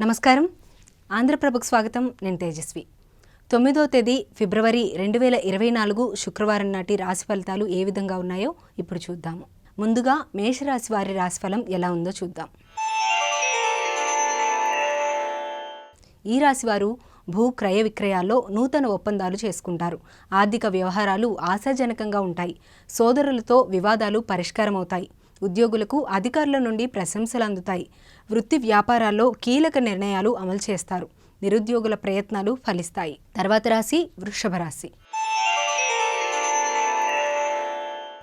నమస్కారం. ఆంధ్రప్రభకు స్వాగతం. నేను తేజస్వి. తొమ్మిదో తేదీ ఫిబ్రవరి రెండు వేల ఇరవై నాలుగు శుక్రవారం నాటి రాశి ఫలితాలు ఏ విధంగా ఉన్నాయో ఇప్పుడు చూద్దాము. ముందుగా మేషరాశి వారి రాశిఫలం ఎలా ఉందో చూద్దాం. ఈ రాశివారు భూ క్రయ విక్రయాల్లో నూతన ఒప్పందాలు చేసుకుంటారు. ఆర్థిక వ్యవహారాలు ఆశాజనకంగా ఉంటాయి. సోదరులతో వివాదాలు పరిష్కారమవుతాయి. ఉద్యోగులకు అధికారుల నుండి ప్రశంసలు అందుతాయి. వృత్తి వ్యాపారాల్లో కీలక నిర్ణయాలు అమలు చేస్తారు. నిరుద్యోగుల ప్రయత్నాలు ఫలిస్తాయి. తర్వాత రాశి వృషభ రాశి.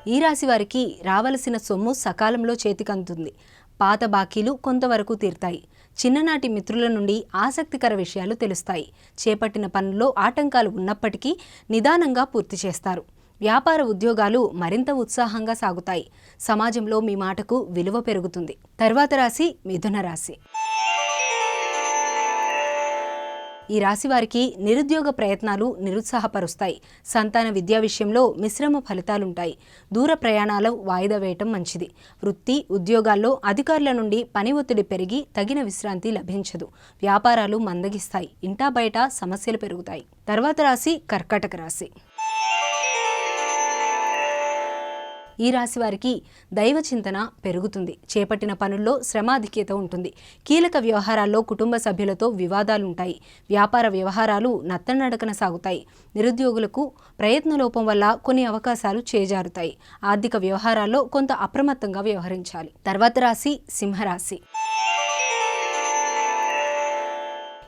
ఈ రాశి వారికి రావలసిన సొమ్ము సకాలంలో చేతికందుతుంది. పాత బాకీలు కొంతవరకు తీరుతాయి. చిన్ననాటి మిత్రుల నుండి ఆసక్తికర విషయాలు తెలుస్తాయి. చేపట్టిన పనుల్లో ఆటంకాలు ఉన్నప్పటికీ నిదానంగా పూర్తి చేస్తారు. వ్యాపార ఉద్యోగాలు మరింత ఉత్సాహంగా సాగుతాయి. సమాజంలో మీ మాటకు విలువ పెరుగుతుంది. తర్వాత రాశి మిథున రాశి. ఈ రాశి వారికి నిరుద్యోగ ప్రయత్నాలు నిరుత్సాహపరుస్తాయి. సంతాన విద్యా విషయంలో మిశ్రమ ఫలితాలుంటాయి. దూర ప్రయాణాలు వాయిదా వేయటం మంచిది. వృత్తి ఉద్యోగాల్లో అధికారుల నుండి పని ఒత్తిడి పెరిగి తగిన విశ్రాంతి లభించదు. వ్యాపారాలు మందగిస్తాయి. ఇంటా బయట సమస్యలు పెరుగుతాయి. తర్వాత రాశి కర్కటక రాశి. ఈ రాశి వారికి దైవ చింతన పెరుగుతుంది. చేపట్టిన పనుల్లో శ్రమాధిక్యత ఉంటుంది. కీలక వ్యవహారాల్లో కుటుంబ సభ్యులతో వివాదాలుంటాయి. వ్యాపార వ్యవహారాలు నత్తనడకన సాగుతాయి. నిరుద్యోగులకు ప్రయత్నలోపం వల్ల కొన్ని అవకాశాలు చేజారుతాయి. ఆర్థిక వ్యవహారాల్లో కొంత అప్రమత్తంగా వ్యవహరించాలి. తర్వాత రాశి సింహరాశి.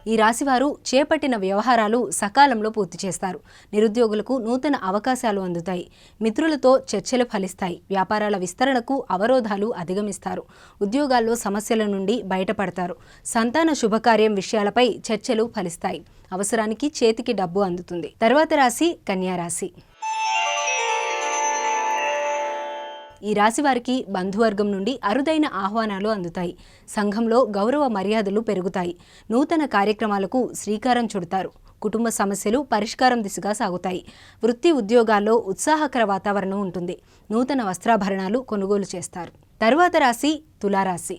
ఈ రాశివారు చేపట్టిన వ్యవహారాలు సకాలంలో పూర్తి చేస్తారు. నిరుద్యోగులకు నూతన అవకాశాలు అందుతాయి. మిత్రులతో చర్చలు ఫలిస్తాయి. వ్యాపారాల విస్తరణకు అవరోధాలు అధిగమిస్తారు. ఉద్యోగాల్లో సమస్యల నుండి బయటపడతారు. సంతాన శుభకార్యం విషయాలపై చర్చలు ఫలిస్తాయి. అవసరానికి చేతికి డబ్బు అందుతుంది. తర్వాత రాశి కన్యా ఈ రాశి వారికి బంధువర్గం నుండి అరుదైన ఆహ్వానాలు అందుతాయి. సంఘంలో గౌరవ మర్యాదలు పెరుగుతాయి. నూతన కార్యక్రమాలకు శ్రీకారం చుడతారు. కుటుంబ సమస్యలు పరిష్కారం దిశగా సాగుతాయి. వృత్తి ఉద్యోగాల్లో ఉత్సాహకర వాతావరణం ఉంటుంది. నూతన వస్త్రాభరణాలు కొనుగోలు చేస్తారు. తరువాత రాశి తులారాశి.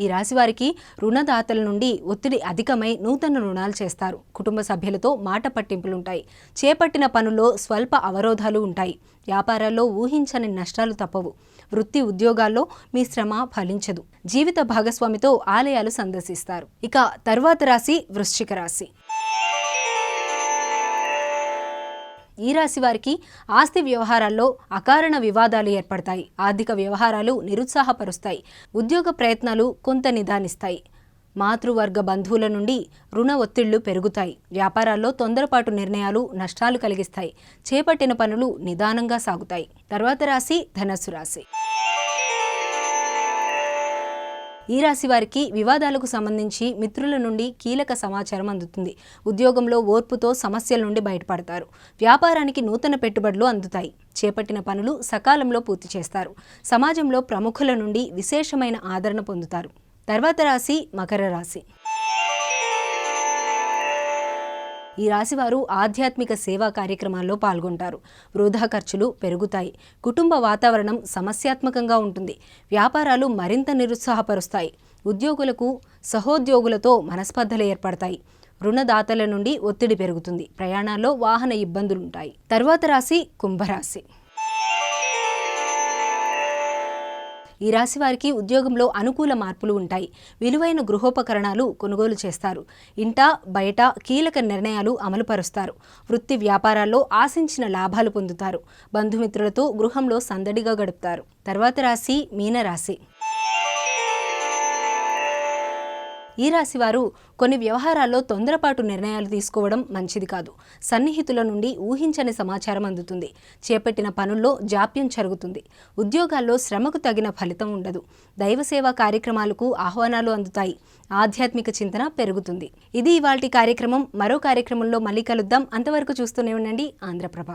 ఈ రాశి వారికి రుణదాతల నుండి ఒత్తిడి అధికమై నూతన రుణాలు చేస్తారు. కుటుంబ సభ్యులతో మాట పట్టింపులుంటాయి. చేపట్టిన పనుల్లో స్వల్ప అవరోధాలు ఉంటాయి. వ్యాపారాల్లో ఊహించని నష్టాలు తప్పవు. వృత్తి ఉద్యోగాల్లో మీ శ్రమ ఫలించదు. జీవిత భాగస్వామితో ఆలయాలు సందర్శిస్తారు. ఇక తర్వాత రాశి వృశ్చిక రాశి. ఈ రాశి వారికి ఆస్తి వ్యవహారాల్లో అకారణ వివాదాలు ఏర్పడతాయి. ఆర్థిక వ్యవహారాలు నిరుత్సాహపరుస్తాయి. ఉద్యోగ ప్రయత్నాలు కొంత నిదానిస్తాయి. మాతృవర్గ బంధువుల నుండి రుణ ఒత్తిళ్ళు పెరుగుతాయి. వ్యాపారాల్లో తొందరపాటు నిర్ణయాలు నష్టాలు కలిగిస్తాయి. చేపట్టిన పనులు నిదానంగా సాగుతాయి. తర్వాత రాశి ధనస్సు రాశి. ఈ రాశి వారికి వివాదాలకు సంబంధించి మిత్రుల నుండి కీలక సమాచారం అందుతుంది. ఉద్యోగంలో ఓర్పుతో సమస్యల నుండి బయటపడతారు. వ్యాపారానికి నూతన పెట్టుబడులు అందుతాయి. చేపట్టిన పనులు సకాలంలో పూర్తి చేస్తారు. సమాజంలో ప్రముఖుల నుండి విశేషమైన ఆదరణ పొందుతారు. తర్వాత రాశి మకర రాశి. ఈ రాశివారు ఆధ్యాత్మిక సేవా కార్యక్రమాల్లో పాల్గొంటారు. వృధా ఖర్చులు పెరుగుతాయి. కుటుంబ వాతావరణం సమస్యాత్మకంగా ఉంటుంది. వ్యాపారాలు మరింత నిరుత్సాహపరుస్తాయి. ఉద్యోగులకు సహోద్యోగులతో మనస్పర్ధలు ఏర్పడతాయి. రుణదాతల నుండి ఒత్తిడి పెరుగుతుంది. ప్రయాణాల్లో వాహన ఇబ్బందులుంటాయి. తర్వాత రాశి కుంభరాశి. ఈ రాశి వారికి ఉద్యోగంలో అనుకూల మార్పులు ఉంటాయి. విలువైన గృహోపకరణాలు కొనుగోలు చేస్తారు. ఇంట బయట కీలక నిర్ణయాలు అమలుపరుస్తారు. వృత్తి వ్యాపారాల్లో ఆశించిన లాభాలు పొందుతారు. బంధుమిత్రులతో గృహంలో సందడిగా గడుపుతారు. తర్వాత రాశి మీనరాశి. ఈ రాశి వారు కొన్ని వ్యవహారాల్లో తొందరపాటు నిర్ణయాలు తీసుకోవడం మంచిది కాదు. సన్నిహితుల నుండి ఊహించని సమాచారం అందుతుంది. చేపట్టిన పనుల్లో జాప్యం జరుగుతుంది. ఉద్యోగాల్లో శ్రమకు తగిన ఫలితం ఉండదు. దైవసేవా కార్యక్రమాలకు ఆహ్వానాలు అందుతాయి. ఆధ్యాత్మిక చింతన పెరుగుతుంది. ఇది ఇవాల్టి కార్యక్రమం. మరో కార్యక్రమంలో మళ్ళీ కలుద్దాం. అంతవరకు చూస్తూనే ఉండండి. ఆంధ్రప్రభ